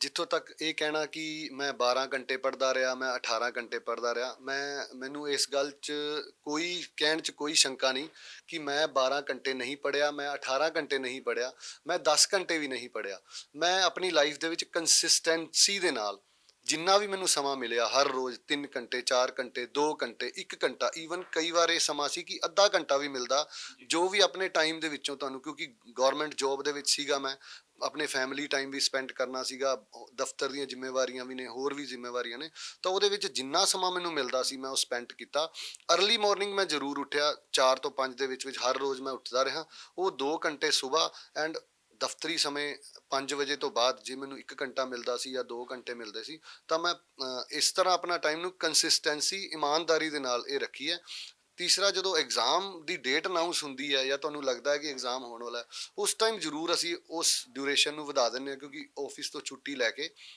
ਜਿੱਥੋਂ ਤੱਕ ਇਹ ਕਹਿਣਾ ਕਿ ਮੈਂ 12 ਘੰਟੇ ਪੜ੍ਹਦਾ ਰਿਹਾ ਮੈਂ 18 ਘੰਟੇ ਪੜ੍ਹਦਾ ਰਿਹਾ ਮੈਂ ਮੈਨੂੰ ਇਸ ਗੱਲ 'ਚ ਕੋਈ ਕਹਿਣ 'ਚ ਕੋਈ ਸ਼ੰਕਾ ਨਹੀਂ ਕਿ ਮੈਂ 12 ਘੰਟੇ ਨਹੀਂ ਪੜ੍ਹਿਆ ਮੈਂ 18 ਘੰਟੇ ਨਹੀਂ ਪੜ੍ਹਿਆ ਮੈਂ 10 ਘੰਟੇ ਵੀ ਨਹੀਂ ਪੜ੍ਹਿਆ। ਮੈਂ ਆਪਣੀ ਲਾਈਫ ਦੇ ਵਿੱਚ ਕੰਸਿਸਟੈਂਸੀ ਦੇ ਨਾਲ ਜਿੰਨਾ ਵੀ ਮੈਨੂੰ ਸਮਾਂ ਮਿਲਿਆ ਹਰ ਰੋਜ਼ 3 ਘੰਟੇ 4 ਘੰਟੇ 2 ਘੰਟੇ 1 ਘੰਟਾ ਈਵਨ ਕਈ ਵਾਰ ਇਹ ਸਮਾਂ ਸੀ ਕਿ ਅੱਧਾ ਘੰਟਾ ਵੀ ਮਿਲਦਾ ਜੋ। ਵੀ ਆਪਣੇ ਟਾਈਮ ਦੇ ਵਿੱਚੋਂ ਤੁਹਾਨੂੰ ਕਿਉਂਕਿ ਗਵਰਨਮੈਂਟ ਜੌਬ ਦੇ ਵਿੱਚ ਸੀਗਾ ਮੈਂ ਆਪਣੇ ਫੈਮਿਲੀ ਟਾਈਮ ਵੀ ਸਪੈਂਡ ਕਰਨਾ ਸੀਗਾ ਦਫ਼ਤਰ ਦੀਆਂ ਜ਼ਿੰਮੇਵਾਰੀਆਂ ਵੀ ਨੇ, ਹੋਰ ਵੀ ਜ਼ਿੰਮੇਵਾਰੀਆਂ ਨੇ, ਤਾਂ ਉਹਦੇ ਵਿੱਚ ਜਿੰਨਾ ਸਮਾਂ ਮੈਨੂੰ ਮਿਲਦਾ ਸੀ ਮੈਂ ਉਹ ਸਪੈਂਡ ਕੀਤਾ। ਅਰਲੀ ਮਾਰਨਿੰਗ ਮੈਂ ਜ਼ਰੂਰ ਉੱਠਿਆ 4 ਤੋਂ 5 ਦੇ ਵਿੱਚ ਵਿੱਚ ਹਰ ਰੋਜ਼ ਮੈਂ ਉੱਠਦਾ ਰਿਹਾ। ਉਹ 2 ਘੰਟੇ ਸਵੇਰ ਐਂਡ ਦਫ਼ਤਰੀ ਸਮੇਂ 5 ਵਜੇ ਤੋਂ ਬਾਅਦ ਜੇ ਮੈਨੂੰ 1 ਘੰਟਾ ਮਿਲਦਾ ਸੀ ਜਾਂ 2 ਘੰਟੇ ਮਿਲਦੇ ਸੀ, ਤਾਂ ਮੈਂ ਇਸ ਤਰ੍ਹਾਂ ਆਪਣਾ ਟਾਈਮ ਨੂੰ ਕੰਸਿਸਟੈਂਸੀ ਇਮਾਨਦਾਰੀ ਦੇ ਨਾਲ ਇਹ ਰੱਖੀ ਹੈ। ਤੀਸਰਾ ਜਦੋਂ ਐਗਜ਼ਾਮ ਦੀ ਡੇਟ ਅਨਾਉਂਸ ਹੁੰਦੀ ਹੈ ਜਾਂ ਤੁਹਾਨੂੰ ਲੱਗਦਾ ਹੈ ਕਿ ਐਗਜ਼ਾਮ ਹੋਣ ਵਾਲਾ ਉਸ ਟਾਈਮ ਜ਼ਰੂਰ ਅਸੀਂ ਉਸ ਡਿਊਰੇਸ਼ਨ ਨੂੰ ਵਧਾ ਦਿੰਦੇ ਹਾਂ ਕਿਉਂਕਿ ਆਫਿਸ ਤੋਂ ਛੁੱਟੀ ਲੈ ਕੇ